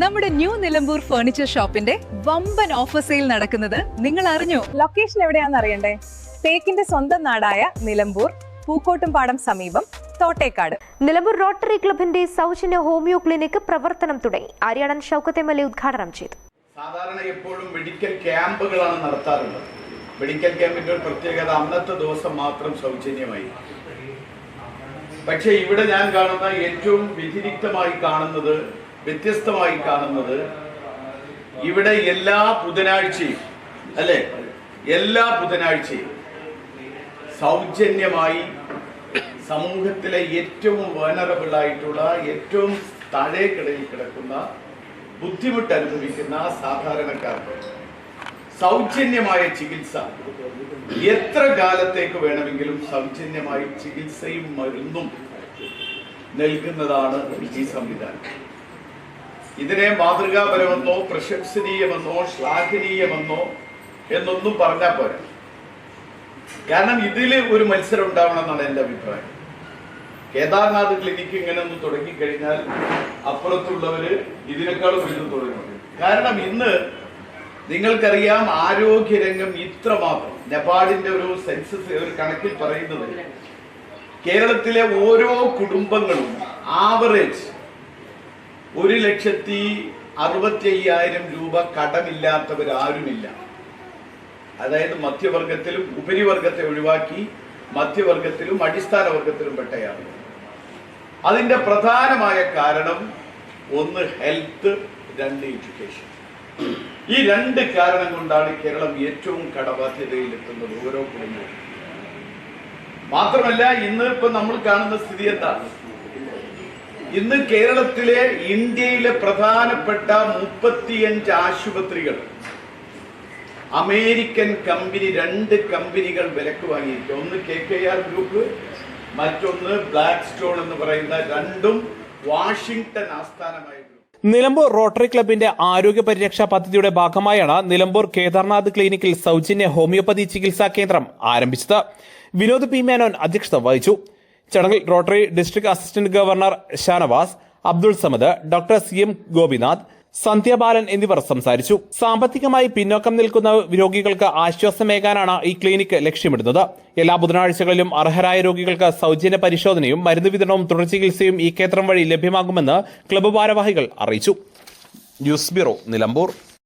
നമ്മുടെ new Nilambur furniture ഷോപ്പിന്റെ വമ്പൻ ഓഫർ സെയിൽ നടക്കുന്നത് നിങ്ങൾ അറിഞ്ഞു? ലൊക്കേഷൻ എവിടെയാണെന്ന് അറിയണ്ടേ? തേക്കിന്റെ സ്വന്തം നാടായ നിലമ്പൂർ പൂക്കോട്ടുംപാടം സമീപം തോട്ടേക്കാട്. നിലമ്പൂർ റോട്ടറി ക്ലബിന്റെ സൗജന്യ ഹോമിയോ ക്ലിനിക് പ്രവർത്തനം തുടങ്ങി. ആര്യാടൻ ഷൗക്കത്തെ മല്ലി ഉദ്ഘാടനം ചെയ്തു. സാധാരണ എപ്പോഴും മെഡിക്കൽ ക്യാമ്പുകളാണ് നടത്താറുള്ളത്. മെഡിക്കൽ ക്യാമ്പിന്റെ ഒരു പ്രത്യേകത അന്നത്തെ ദിവസം മാത്രം സൗജന്യമായി. പക്ഷേ ഇവിടെ ഞാൻ കാണുന്ന ഏറ്റവും വ്യതിരിക്തമായി കാണുന്നത് വ്യത്യസ്തമായി കാണുന്നത് ഇവിടെ എല്ലാ ബുധനാഴ്ചയും അല്ലെ? എല്ലാ ബുധനാഴ്ചയും സൗജന്യമായി സമൂഹത്തിലെ ഏറ്റവും വേനറബിൾ ആയിട്ടുള്ള ഏറ്റവും താഴേക്കിടയിൽ കിടക്കുന്ന ബുദ്ധിമുട്ട് അനുഭവിക്കുന്ന സാധാരണക്കാർക്ക് സൗജന്യമായ ചികിത്സ. എത്ര കാലത്തേക്ക് വേണമെങ്കിലും സൗജന്യമായി ചികിത്സയും മരുന്നും നൽകുന്നതാണ് ഈ സംവിധാനം. ഇതിനെ മാതൃകാപരമെന്നോ പ്രശംസനീയമെന്നോ ശ്ലാഘനീയമെന്നോ എന്നൊന്നും പറഞ്ഞാൽ പോരാ. കാരണം ഇതിൽ ഒരു മത്സരം ഉണ്ടാവണം എന്നാണ് എന്റെ അഭിപ്രായം. കേദാർനാഥ് ക്ലിനിക്ക് ഇങ്ങനെ ഒന്ന് തുടങ്ങിക്കഴിഞ്ഞാൽ അപ്പുറത്തുള്ളവര് ഇതിനേക്കാളും വലുത് തുടങ്ങും കാരണം ഇന്ന് നിങ്ങൾക്കറിയാം ആരോഗ്യരംഗം ഇത്രമാത്രം. നെപ്പാടിന്റെ ഒരു സെൻസസ് ഒരു കണക്കിൽ പറയുന്നത് കേരളത്തിലെ ഓരോ കുടുംബങ്ങളും ആവറേജ് ഒരു ലക്ഷത്തി അറുപത്തി അയ്യായിരം രൂപ കടമില്ലാത്തവരാരുമില്ല. അതായത് മധ്യവർഗത്തിലും ഉപരിവർഗത്തെ ഒഴിവാക്കി മധ്യവർഗത്തിലും അടിസ്ഥാന വർഗത്തിലും പെട്ടയാണ് അതിന്റെ പ്രധാനമായ കാരണം ഒന്ന് ഹെൽത്ത് രണ്ട് എഡ്യൂക്കേഷൻ. ഈ രണ്ട് കാരണം കൊണ്ടാണ് കേരളം ഏറ്റവും കടബാധ്യതയിൽ എത്തുന്നത് ഓരോ കുടുംബവും. മാത്രമല്ല ഇന്ന് ഇപ്പൊ നമ്മൾ കാണുന്ന സ്ഥിതി എന്താണ്? ഇന്ന് കേരളത്തിലെ ഇന്ത്യയിലെ പ്രധാനപ്പെട്ട മുപ്പത്തിയഞ്ച് ആശുപത്രികൾ. അമേരിക്കൻ കമ്പനി രണ്ട് കമ്പനികൾ വിലക്ക് വാങ്ങിയിട്ടുണ്ട്. ഒന്ന് കെ കെ ആർ ഗ്രൂപ്പ് മറ്റൊന്ന് ബ്ലാക്ക് സ്റ്റോൺ എന്ന് പറയുന്ന രണ്ടും വാഷിംഗ്ടൺ ആസ്ഥാനമായി നിലമ്പൂർ റോട്ടറി ക്ലബിന്റെ ആരോഗ്യ പരിരക്ഷാ പദ്ധതിയുടെ ഭാഗമായാണ് നിലമ്പൂർ കേദാർനാഥ് ക്ലിനിക്കിൽ സൗജന്യ ഹോമിയോപ്പതി ചികിത്സാ കേന്ദ്രം ആരംഭിച്ചത്. വിനോദ് പി മേനോൻ അധ്യക്ഷത വഹിച്ചു. ചടങ്ങിൽ Rotary district assistant governor Shanavas Abdul Samad doctor C M Gopinath Sandhyabalan എന്നിവർ സംസാരിച്ചു. സാമ്പത്തികമായി പിന്നോക്കം നിൽക്കുന്ന രോഗികൾക്ക് ആശ്വാസമേകാനാണ് ഈ ക്ലിനിക്ക് ലക്ഷ്യമിടുന്നത്. എല്ലാ ബുധനാഴ്ചകളിലും അർഹരായ രോഗികൾക്ക് സൗജന്യ പരിശോധനയും മരുന്ന് വിതരണവും തുടർ ചികിത്സയും ഈ കേന്ദ്രം വഴി ലഭ്യമാകുമെന്ന് ക്ലബ്ബ് ഭാരവാഹികൾ അറിയിച്ചു. News bureau Nilambur.